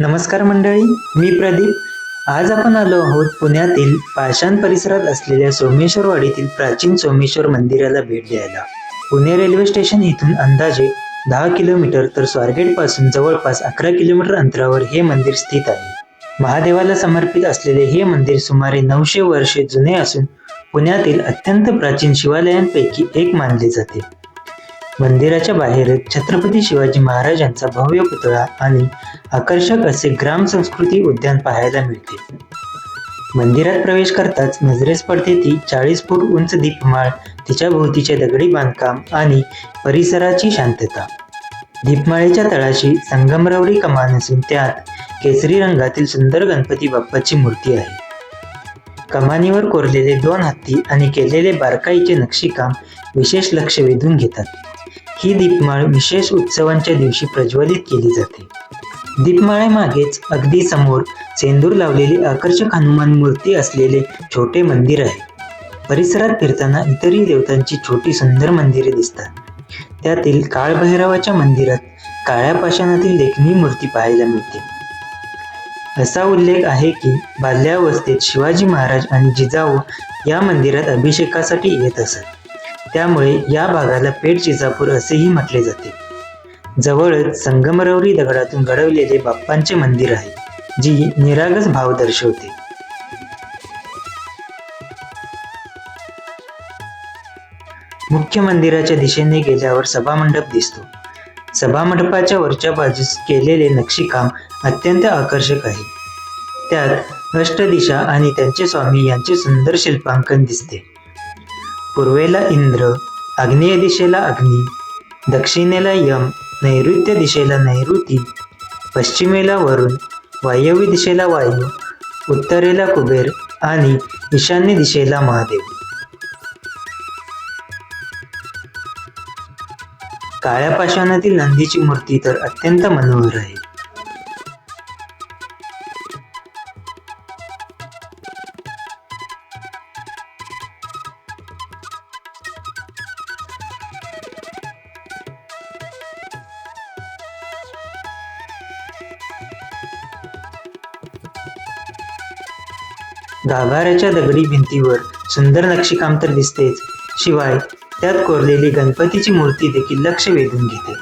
नमस्कार मंडळी मी प्रदीप. आज आपण आलो आहोत पुण्यातील पाषाण परिसरात असलेल्या सोमेश्वरवाडीतील प्राचीन सोमेश्वर मंदिराला भेट द्यायला. पुणे रेल्वे स्टेशन इथून अंदाजे दहा किलोमीटर तर स्वारगेटपासून जवळपास अकरा किलोमीटर अंतरावर हे मंदिर स्थित आहे. महादेवाला समर्पित असलेले हे मंदिर सुमारे नऊशे वर्षे जुने असून पुण्यातील अत्यंत प्राचीन शिवालयांपैकी एक मानले जाते. मंदिराच्या बाहेर छत्रपती शिवाजी महाराजांचा भव्य पुतळा आणि आकर्षक असे ग्राम संस्कृती उद्यान पाहायला मिळते. मंदिरात प्रवेश करताच नजरेस पडते ती चाळीस फूट उंच दीपमाळ तिच्या भोवतीचे दगडी बांधकाम आणि परिसराची शांतता. दीपमाळेच्या तळाशी संगमरवरी कमान असून त्यात केसरी रंगातील सुंदर गणपती बाप्पाची मूर्ती आहे. कमानीवर कोरलेले दोन हत्ती आणि केलेले बारकाईचे नक्षीकाम विशेष लक्ष वेधून घेतात. ही दीपमाळ विशेष उत्सवांच्या दिवशी प्रज्वलित केली जाते. दीपमाळ्यामागेच अगदी समोर सेंदूर लावलेली आकर्षक हनुमान मूर्ती असलेले छोटे मंदिर आहे. परिसरात फिरताना इतरही देवतांची छोटी सुंदर मंदिरे दिसतात. त्यातील काळभैरवाच्या मंदिरात काळ्या पाषाणातील लेखनी मूर्ती पाहायला मिळते. असा उल्लेख आहे की बाल्यावस्थेत शिवाजी महाराज आणि जिजाऊ या मंदिरात अभिषेकासाठी येत असत. त्यामुळे या भागाला पेठ जिजापूर असेही म्हटले जाते. जवळच संगमरवरी दगडातून घडवलेले बाप्पांचे मंदिर आहे जी निरागस भाव दर्शवते. मुख्य मंदिराच्या दिशेने गेल्यावर सभामंडप दिसतो. सभामंडपाच्या वरच्या बाजूस केलेले नक्षीकाम अत्यंत आकर्षक आहे. त्यात अष्टदिशा आणि त्यांचे स्वामी यांचे सुंदर शिल्पांकन दिसते. पूर्वेला इंद्र आग्नेय दिशेला अग्नी दक्षिणेला यम नैऋत्य दिशेला नैऋती पश्चिमेला वरुण वायव्य दिशेला वायू उत्तरेला कुबेर आणि ईशान्य दिशेला महादेव. काळ्या पाषाणातील नंदीची मूर्ती तर अत्यंत मनोहर आहे. गाभाऱ्याच्या दगडी भिंतीवर सुंदर नक्षीकाम तर दिसतेच. शिवाय त्यात कोरलेली गणपतीची मूर्ती देखील लक्ष वेधून घेते.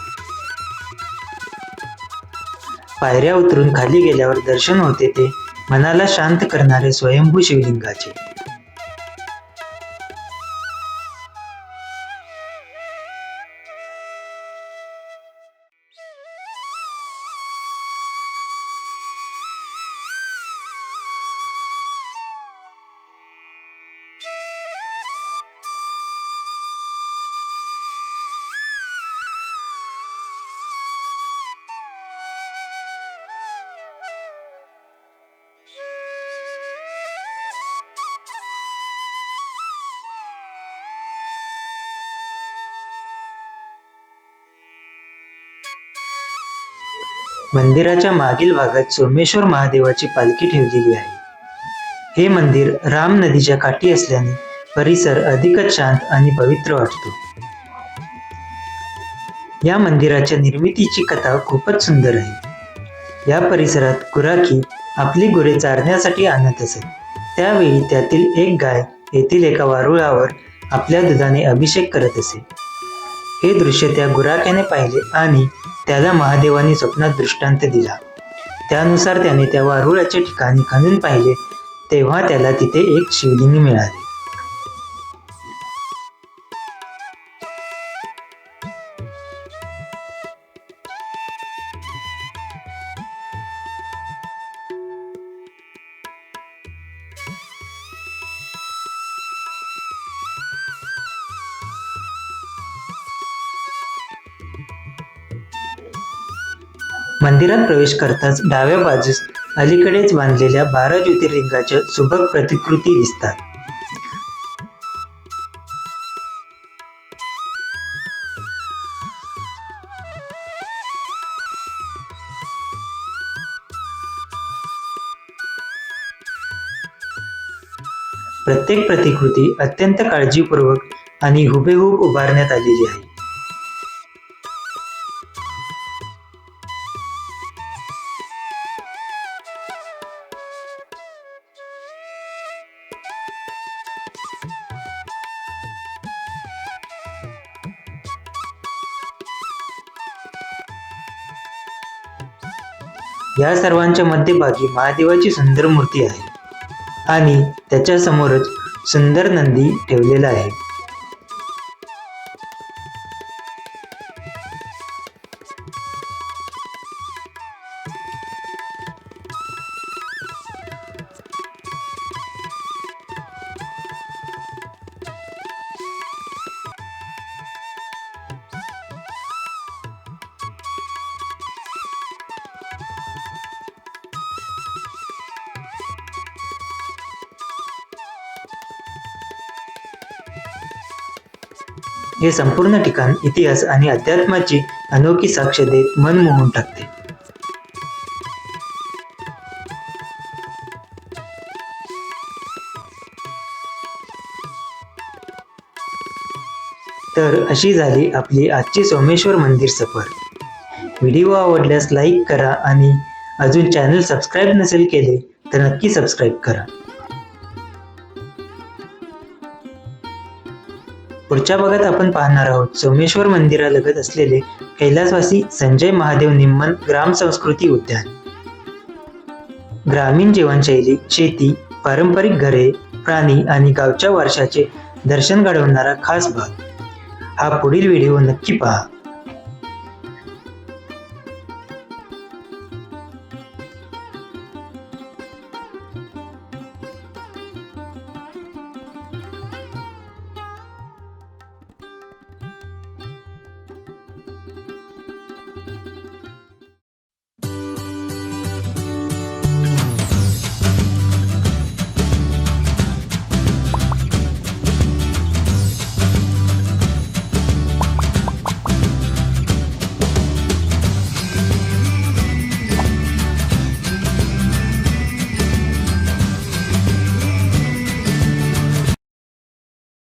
पायऱ्या उतरून खाली गेल्यावर दर्शन होते ते मनाला शांत करणारे स्वयंभू शिवलिंगाचे. मंदिराच्या मागील भागात सोमेश्वर महादेवाची पालखी ठेवलेली आहे. हे मंदिर राम नदीच्या काठी असल्याने परिसर अधिकच शांत आणि पवित्र वाटतो. या मंदिराच्या निर्मितीची कथा खूपच सुंदर आहे. या परिसरात गुराखी आपली गुरे चारण्यासाठी आणत असत. त्यावेळी त्यातील एक गाय येथील एका वारुळावर आपल्या दुधाने अभिषेक करत असे. हे दृश्य त्या गुराख्याने पाहिले आणि त्याला महादेवाने स्वप्नात दृष्टांत दिला. त्यानुसार त्याने त्या वारुळाच्या ठिकाणी खणून पाहिले तेव्हा त्याला तिथे एक शिवलिंग मिळाले. मंदिरात प्रवेश करताच डाव्या बाजूस अलीकडेच बांधलेल्या बारा ज्योतिर्लिंगाच्या सुबक प्रतिकृती दिसतात. प्रत्येक प्रतिकृती अत्यंत काळजीपूर्वक आणि हुबेहूब उभारण्यात आलेली आहे. या सर्वांच्या मध्यभागी महादेवाची सुंदर मूर्ती आहे. आणि त्याच्या समोरच सुंदर नंदी ठेवलेला आहे. हे संपूर्ण ठिकाण इतिहास आणि अध्यात्माची अनोखी साक्ष देत मन मोहून टाकते. तर अशी झाली आपली आजची सोमेश्वर मंदिर सफर. व्हिडिओ आवडल्यास लाईक करा आणि अजून चॅनल सबस्क्राईब नसेल केले तर नक्की सबस्क्राईब करा. पुढच्या भागात आपण पाहणार आहोत. सोमेश्वर मंदिरालगत असलेले कैलासवासी संजय महादेव निम्मन ग्राम संस्कृती उद्यान. ग्रामीण जीवनशैली शेती पारंपरिक घरे प्राणी आणि गावच्या वारशाचे दर्शन घडवणारा खास भाग. हा पुढील व्हिडिओ नक्की पहा.